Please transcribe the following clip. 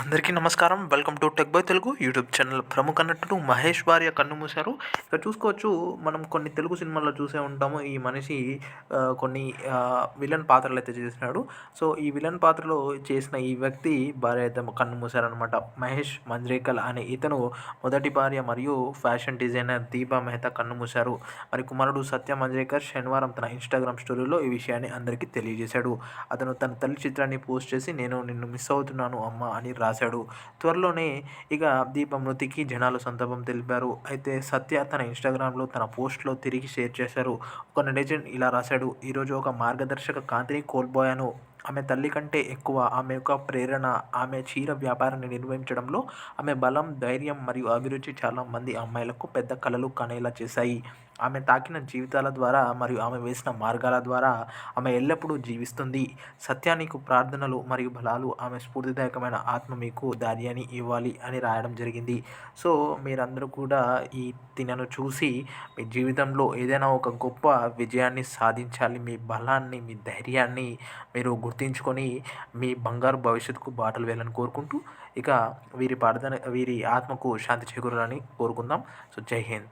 అందరికీ నమస్కారం. Welcome to tech by Telugu YouTube channel ప్రముఖ నటుడు మహేష్ భార్య కన్ను మూశారు. ఇక్కడ చూసుకోవచ్చు మనం కొన్ని తెలుగు సినిమాల్లో చూసే ఉంటాము. ఈ మనిషి కొన్ని విలన్ పాత్రలు అయితే చేసినాడు. సో ఈ విలన్ పాత్రలో చేసిన ఈ వ్యక్తి భార్య అయితే కన్ను మూశారనమాట మహేష్ మంజ్రేకల్ అనే ఇతను మొదటి భార్య మరియు ఫ్యాషన్ డిజైనర్ దీపా మెహతా కన్ను మూశారు. మరి కుమారుడు సత్య మంజ్రేకర్ శనివారం తన ఇన్స్టాగ్రామ్ స్టోరీలో ఈ విషయాన్ని అందరికీ తెలియజేశాడు. అతను తన తల్లి చిత్రాన్ని పోస్ట్ చేసి నేను నిన్ను మిస్ అవుతున్నాను అమ్మ అని రా రాశాడు. త్వరలోనే ఇక దీప మృతికి జనాలు సంతాపం తెలిపారు. అయితే సత్య తన ఇన్స్టాగ్రామ్లో తన పోస్ట్లో తిరిగి షేర్ చేశారు. ఒక నెటిజన్ ఇలా రాశాడు ఈరోజు ఒక మార్గదర్శక కాంతిని కోల్పోయాను. ఆమె తల్లి కంటే ఎక్కువ ఆమె యొక్క ప్రేరణ ఆమె చీర వ్యాపారాన్ని నిర్వహించడంలో ఆమె బలం ధైర్యం మరియు అభిరుచి చాలా మంది అమ్మాయిలకు పెద్ద కళలు కనేలా చేశాయి. ఆమె తాకిన జీవితాల ద్వారా మరియు ఆమె వేసిన మార్గాల ద్వారా ఆమె ఎల్లప్పుడూ జీవిస్తుంది. సత్యానికి ప్రార్థనలు మరియు బలాలు ఆమె స్ఫూర్తిదాయకమైన ఆత్మ మీకు ధైర్యాన్ని ఇవ్వాలి అని రాయడం జరిగింది. సో మీరందరూ కూడా ఈ తినను చూసి మీ జీవితంలో ఏదైనా ఒక గొప్ప విజయాన్ని సాధించాలి మీ బలాన్ని మీ ధైర్యాన్ని మీరు గుర్తించుకొని మీ బంగారు భవిష్యత్తుకు బాటలు వేయాలని కోరుకుంటూ ఇక వీరి ప్రార్థన వీరి ఆత్మకు శాంతి చేకూరాలని కోరుకుందాం. సో జై హింద్.